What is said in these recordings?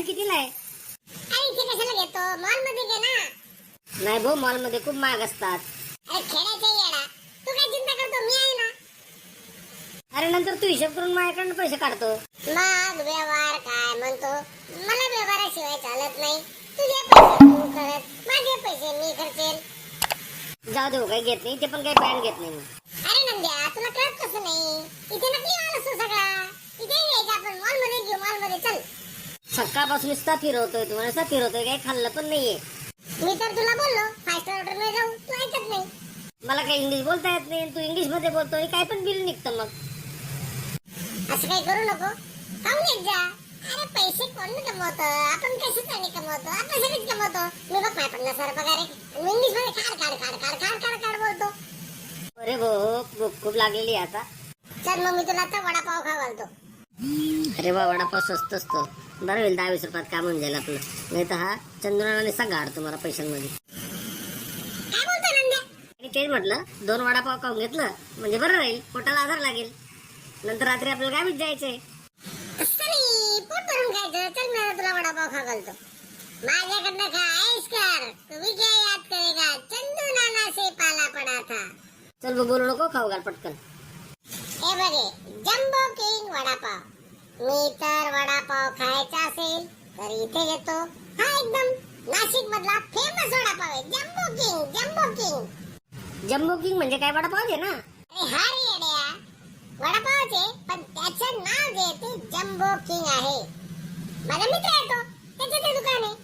Pant कितीला आहे? अरे इथे कशाला घेतो? मॉलमध्ये घे ना. नाही भाऊ मॉलमध्ये खूप महाग असतात. अरे खेळायचा येडा. तू काय चिंता करतो? मी आहे ना. अरे नंतर तू हिशोब करून माझ्याकडनं पैसे काढतो. मग व्यवहार काय म्हणतो? मला व्यवहाराशिवाय चालत नाही. तुझे पैसे तू करत माझे पैसे मी खर्चेल. जाऊ देऊ काही घेत नाही. ते पण काही पॅन्ट घेत नाही मी. अरे नंद्या तुला कळत कसं नाही? इथे नकली माल असतो सगळा. इथे घ्यायचा आपण मॉलमध्ये घेऊ मॉलमध्ये चल. सकाळपासून नुसता फिरवतोय तू. नुसता फिरवतोय काही खाल्लं पण नाहीये. मी तर तुला बोललो फाय स्टार हॉटेल मध्ये जाऊ तू ऐकत नाही. मला काही इंग्लिश बोलता येत नाही तू इंग्लिशमध्ये बोलतोय काय पण बिल निघतं मग. असं काही करू नको. खाऊन येत जा. अरे पैसे कोण कमवतो? आपण कशासाठी कमवतो? आपण सगळेच कमवतो. मी बघ माझ्या पन्नास हजार पगार आहे. इंग्लिशमध्ये खाड खाड खाड खाड खाड खाड खाड बोलतो. अरे भाऊ भूक खूप लागलेली आहे आता. चल मग मी तुला आता वडापाव खा घालतो. अरे वा वडापाव स्वस्त असतो. बरं होईल दहा वीस रुपयात काम होऊन जाईल आपलं. नाही तर हा चंद्रनाने सांगा तुम्हाला पैशांमध्ये. तेच म्हटलं दोन वडापाव खाऊन घेतलं म्हणजे बरं राहील पोटाला आधार लागेल. नंतर रात्री आपल्याला गावीत जायचंय. पोट भरून खायचं. चल मी तुला वडापाव खा घालतो. माझ्याकडनं खा ऐश कर. तुम्ही क्या याद करेगा चंदू नाना से पाला पडा था. चल बोलू नको खाऊ घाल पटकन. हे बघे जम्बो किंग वडापाव. मी तर वडापाव खायचा असेल तर इथे घेतो. हा एकदम नाशिक मधला फेमस वडापाव आहे. Jumbo king jumbo king. Jumbo king म्हणजे काय? वडापाव आहे ना? अरे हा रे येड्या. वडापावचे पण त्याचं नाव जे आहे ते जम्बो किंग आहे. माझा मित्र आहे तो. त्याचं ते दुकान आहे.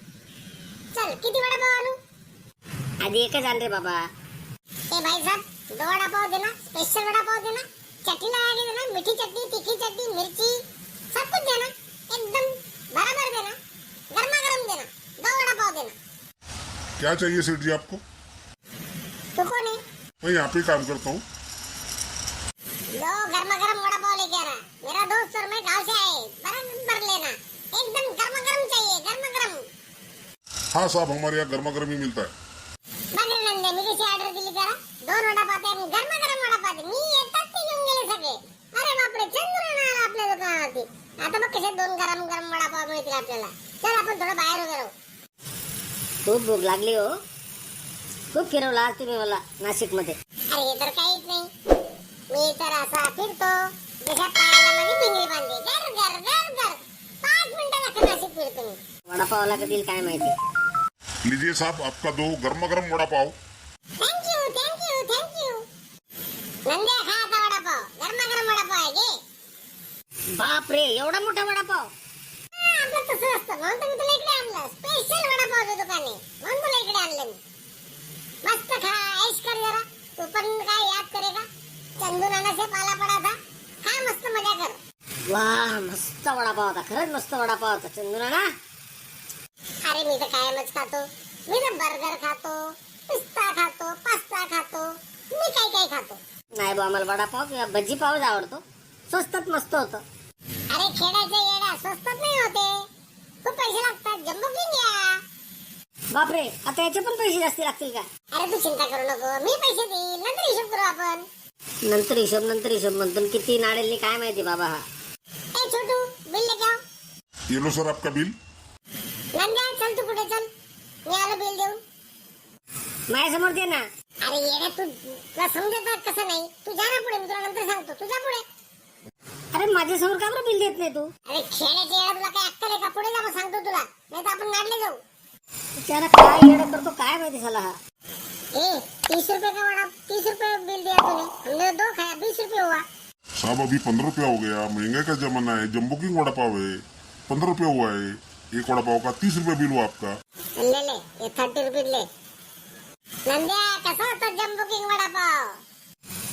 चल किती वडापाव आणू? आधी एकच आण रे बाबा. ए भाई साहब दो वडापाव देना स्पेशल वडापाव देना चटनी लगा के देना मीठी चटनी तीखी चटनी मिर्ची सब कुछ देना एकदम बराबर देना गर्मा गर्म देना दो वडापाव देना क्या चाहिए सेठ जी आपको? तू कौन? है मैं यहाँ पे काम करता हूँ। दो गर्मा गर्म वडापाव लेके आना। मेरा दोस्त और मैं गाँव से आए बराबर लेना। एकदम गर्मा गर्म चाहिए गर्मा गर्म हाँ साहब हमारे यहाँ गर्मा गर्म ही मिलता है। आता बघ कसे दोन गरम गरम वडापाव मिळतील आपल्याला? चल आपण थोडं बाहेर उभे राहू खूप भूक लागली हो. खूप फिरवला आज तुम्ही मला नाशिकमध्ये अरे तर काहीच नाही. मी तर असा फिरतो. जशा पायाला माझी पिंगळी बांधली. गर गर गर गर. पाच नाशिक फिरतो मी. वडापावला कधी काय माहिती. लीजिए साहब आपका दो गर्मा गर्म vada pav thank you thank you thank you Nandya खा आता वडापाव गरमा गरम वडापाव आहे घे बाप रे एवढा मोठा वडापाव. आपलं तसं असतं. म्हणून तर मी तुला इकडे आणलं. स्पेशल वडापावचं दुकान. आहे म्हणून तुला इकडे आणलं मी. मस्त खा ऐश कर जरा. तू पण काय याद चंदू नाना से पाला पडा था खा मस्त मजा कर. वा मस्त वडापाव होता. खरंच मस्त वडापाव होता चंदुना ना अरे मी तर कायमच खातो. मी तर बर्गर खातो पिस्ता खातो पास्ता खातो. मी काय काय खातो. नाही बा आम्हाला वडापाव किंवा भजी पावच आवडतो. स्वस्तात मस्त होतं. खेळायचं येडा स्वस्तात नाही होते. खूप पैसे लागतात. जम्बो किंग घ्या बापरे आता याचे पण पैसे जास्ती लागतील का? अरे तू चिंता करू नको. मी पैसे देईन. नंतर हिशोब करू आपण. नंतर हिशोब नंतर हिशोब म्हणतो. किती नाडेल काय माहिती बाबा हा. ए छोटू बिल लेके आओ ये लो सर आपका बिल? नंद्या चल तू कुठे चल. मी आलो बिल देऊन. माझ्यासमोर दे ना. अरे येडे तू तुला समजत कसं नाही. तू जा ना पुढे. मी तुला नंतर सांगतो. तुझ्या पुढे. माझ्यासमोर का बरं बिल देत नाही तू? अरे तुला काय अक्कल आहे का? पुढे जा मग सांगतो तुला. नाही तर आपण नाडले जाऊ. त्याला काय येडं करतो काय माहिती झाला हा? ए तीस रुपए का वड़ा तीस रुपए बिल दिया तूने. हमने दो खाया बीस रुपए हुआ. साहब अभी पंद्रह रुपया हो गया। महँगाई का जमाना है? जम्बो किंग वड़ा पाव है पंद्रह रुपया हुआ है। एक वड़ा पाव का तीस रुपया बिल हुआ आपका। ले ले ये थर्टी रुपीज़ ले। नंद्या कसा होता जम्बो किंग वड़ा पाव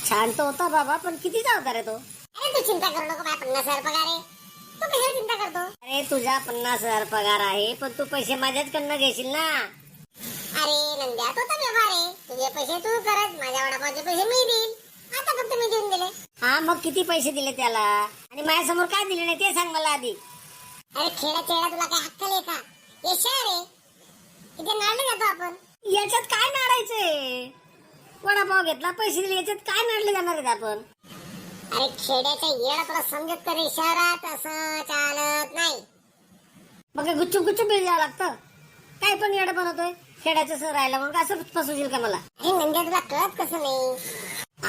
छान तो होता बाबा पण कितीचा होता रे तो? तू चिंता करू नको माझ्या पन्नास हजार पगार आहे. तू कशाला चिंता करतो? अरे तुझा पन्नास हजार पगार आहे पण तू पैसे माझ्याचकडनं घेशील ना. अरे नंद्या तो तर व्यवहार आहे. तुझे पैसे तू करत माझ्या वडापावचे पैसे मी देईल आता फक्त मी देऊन दिले. हा मग किती पैसे दिले त्याला? आणि माझ्यासमोर काय दिले नाही ते सांग मला आधी. अरे खेळाच्या वेळा तुला काय अक्कल आहे का? हे शहर आहे. इथे नाडले जातो आपण. याच्यात काय नाडायचंय वडापाव घेतला पैसे दिले याच्यात काय नाडले जाणार आहेत आपण? अरे खेड्याच्या येडा तुला समजत का रे शहरात? असं चालत नाही. मग काय गुच्चूप गुच्चूप बिल द्यावं लागतं. काय पण येडं बनवतोय खेळायचं सर राहिला म्हणून असं फसवशील का मला? अरे नंद्या तुला कळत कसं नाही?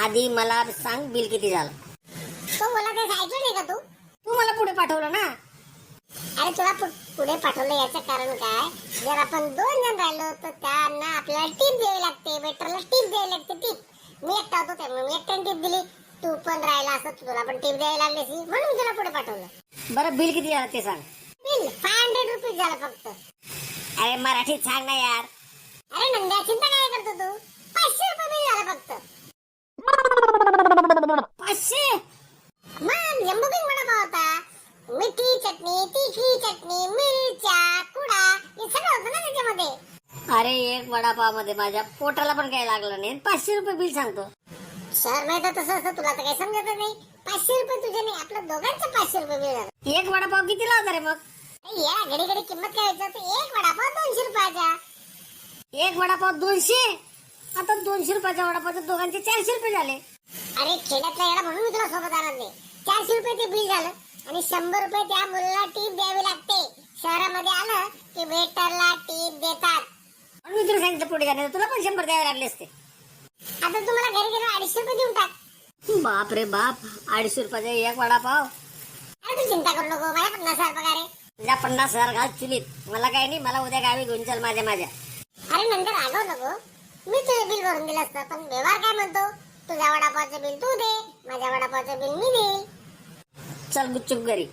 आधी मला सांग बिल किती झालं. तो मला ते ऐकलं नाही का तू? तू मला पुढे पाठवलं ना? अरे तुला पुढे पाठवलं याचं कारण काय? जर आपण दोन जण राहिलो तर त्यांना आपल्याला टीप द्यावी लागते वेटरला टीप द्यावी लागते टीप मी एकटा होतो त्यामुळे मी एकट्याने टीप दिली. तू पण राहिला असं तुला पण टीप द्यावी लागली असती म्हणून मी तुला पुढे पाठवलं. बरं बिल किती झालं ते सांग. बिल फाय हंड्रेड रुपीज झालं फक्त. अरे मराठीत सांग ना यार. अरे नंद्या चिंता काय करतो तू? पाचशे रुपये बिल झालं फक्त. पाचशे? मग वडापाव होता. मिठी चटणी तिखी चटणी मिरच्या कुडा हे सगळं होतं ना त्याच्यामध्ये. अरे एक वडापावमध्ये माझ्या पोटाला पण काही लागलं नाही. पाचशे रुपये बिल सांगतो. सर नाही तर तसं असं तुला तर काही समजत नाही. पाचशे रुपये तुझे नाही आपल्या दोघांचं पाचशे रुपये झालं एक वडापाव कितीला होता रे मग? या घडी घडी किंमत काय तर एक वडापाव दोनशे रुपयाचा. एक वडापाव दोनशे? आता दोनशे रुपयाच्या वडापावच्या दोघांचे चारशे रुपये झाले. अरे खेड्यातला येडा म्हणून मी तुला सोबत आणत नाही. चारशे रुपये ते बिल झालं आणि शंभर रुपये त्या मुलाला टीप द्यावी लागते. शहरामध्ये आलं की वेटरला टीप देतात. म्हणून मी तुला सांगितलं पुढे जाण्याचं. तुला पण शंभर द्यावे लागले असते. आता तुम्हाला घरी गेलो अडीचशे रुपये देऊन टाक. बाप रे बाप अडीचशे रुपयाचा एक वडापाव. अरे तू चिंता करू नको मला पन्नास हजार पगार आहे. तुझ्या पन्नास हजार घाल चुलीत. मला काही नाही मला उद्या गावी घेऊन चल माझ्या माझ्या. अरे नंतर रागव नको. मी तुझे बिल भरून दिलं असतं पण व्यवहार काय म्हणतो? तुझ्या वडापावचं बिल तू दे माझ्या वडापावचं बिल मी देईल चल गुपचूप घरी.